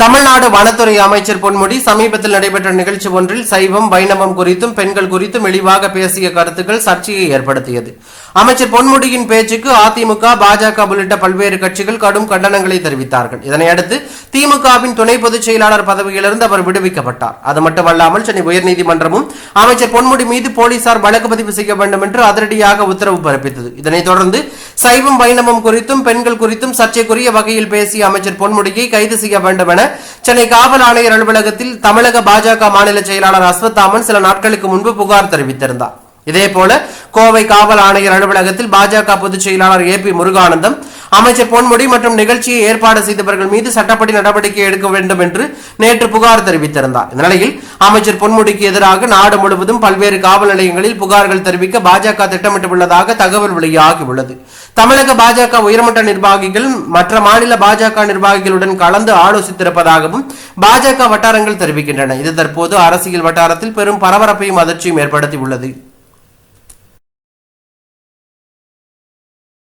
தமிழ்நாடு வனத்துறை அமைச்சர் பொன்முடி சமீபத்தில் நடைபெற்ற நிகழ்ச்சி ஒன்றில் சைவம் வைணவம் குறித்தும் பெண்கள் குறித்தும் இழிவாக பேசிய கருத்துக்கள் சர்ச்சையை ஏற்படுத்தியது. அமைச்சர் பொன்முடியின் பேச்சுக்கு அதிமுக பாஜக உள்ளிட்ட பல்வேறு கட்சிகள் கடும் கண்டனங்களை தெரிவித்தார்கள். இதனையடுத்து திமுகவின் துணை பொதுச் செயலாளர் பதவியிலிருந்து அவர் விடுவிக்கப்பட்டார். அது மட்டுமல்லாமல் சென்னை உயர்நீதிமன்றமும் அமைச்சர் பொன்முடி மீது போலீசார் வழக்கு பதிவு செய்ய வேண்டும் என்று அதிரடியாக உத்தரவு பிறப்பித்தது. இதனைத் தொடர்ந்து சைவம் வைணவம் குறித்தும் பெண்கள் குறித்தும் சர்ச்சைக்குரிய வகையில் பேசிய அமைச்சர் பொன்முடியை கைது செய்ய வேண்டும் என சென்னை காவல் ஆணையர் அலுவலகத்தில் தமிழக பாஜக மாநில செயலாளர் அஸ்வத்தாமன் சில நாட்களுக்கு முன்பு புகார் தெரிவித்திருந்தார். இதேபோல கோவை காவல் ஆணையர் அலுவலகத்தில் பாஜக பொதுச் செயலாளர் ஏ பி முருகானந்தம் அமைச்சர் பொன்முடி மற்றும் நிகழ்ச்சியை ஏற்பாடு செய்தவர்கள் மீது சட்டப்படி நடவடிக்கை எடுக்க வேண்டும் என்று நேற்று புகார் தெரிவித்திருந்தார். இந்த நிலையில் அமைச்சர் பொன்முடிக்கு எதிராக நாடு முழுவதும் பல்வேறு காவல் நிலையங்களில் புகார்கள் தெரிவிக்க பாஜக திட்டமிட்டுள்ளதாக தகவல் வெளியாகியுள்ளது. தமிழக பாஜக உயர்மட்ட நிர்வாகிகள் மற்ற மாநில பாஜக நிர்வாகிகளுடன் கலந்து ஆலோசித்திருப்பதாகவும் பாஜக வட்டாரங்கள் தெரிவிக்கின்றன. இது தற்போது அரசியல் வட்டாரத்தில் பெரும் பரபரப்பையும் அதிர்ச்சியும் ஏற்படுத்தியுள்ளது.